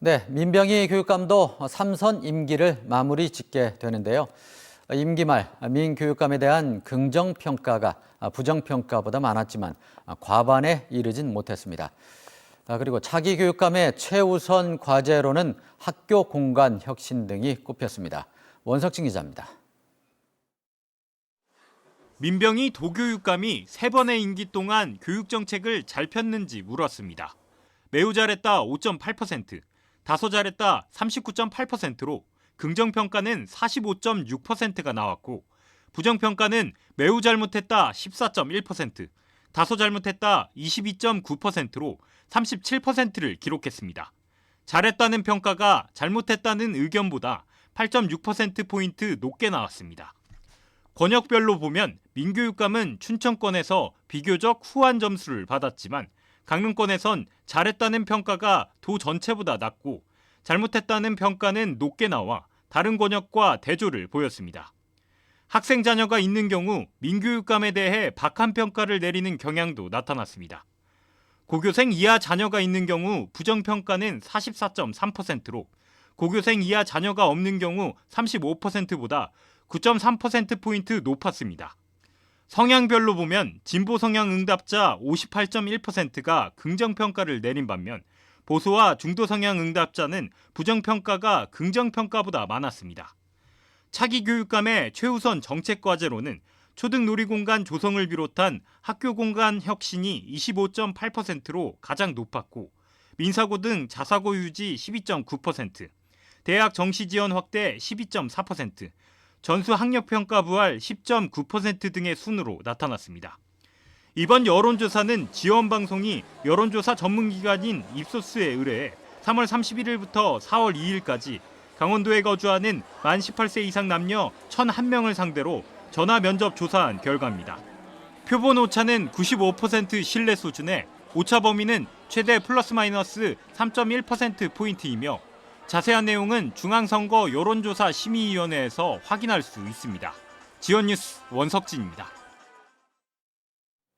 네, 민병희 교육감도 삼선 임기를 마무리 짓게 되는데요. 임기 말 민교육감에 대한 긍정 평가가 부정 평가보다 많았지만 과반에 이르진 못했습니다. 아, 그리고 차기 교육감의 최우선 과제로는 학교 공간 혁신 등이 꼽혔습니다. 원석진 기자입니다. 민병희 도교육감이 세 번의 임기 동안 교육 정책을 잘 폈는지 물었습니다. 매우 잘했다 5.8%, 다소 잘했다 39.8%로 긍정 평가는 45.6%가 나왔고 부정 평가는 매우 잘못했다 14.1%, 다소 잘못했다 22.9%로 37%를 기록했습니다. 잘했다는 평가가 잘못했다는 의견보다 8.6%포인트 높게 나왔습니다. 권역별로 보면 민교육감은 춘천권에서 비교적 후한 점수를 받았지만 강릉권에선 잘했다는 평가가 도 전체보다 낮고 잘못했다는 평가는 높게 나와 다른 권역과 대조를 보였습니다. 학생 자녀가 있는 경우 민교육감에 대해 박한 평가를 내리는 경향도 나타났습니다. 고교생 이하 자녀가 있는 경우 부정 평가는 44.3%로 고교생 이하 자녀가 없는 경우 35%보다 9.3%포인트 높았습니다. 성향별로 보면 진보 성향 응답자 58.1%가 긍정평가를 내린 반면 보수와 중도 성향 응답자는 부정평가가 긍정평가보다 많았습니다. 차기 교육감의 최우선 정책 과제로는 초등 놀이공간 조성을 비롯한 학교 공간 혁신이 25.8%로 가장 높았고 민사고 등 자사고 유지 12.9%, 대학 정시 지원 확대 12.4%, 전수 학력 평가 부활 10.9% 등의 순으로 나타났습니다. 이번 여론조사는 지원 방송이 여론조사 전문기관인 입소스에 의뢰해 3월 31일부터 4월 2일까지 강원도에 거주하는 만 18세 이상 남녀 1,001명을 상대로 전화 면접 조사한 결과입니다. 표본 오차는 95% 신뢰 수준에 오차 범위는 최대 플러스 마이너스 3.1% 포인트이며 자세한 내용은 중앙선거 여론조사 심의위원회에서 확인할 수 있습니다. 지원 뉴스 원석진입니다.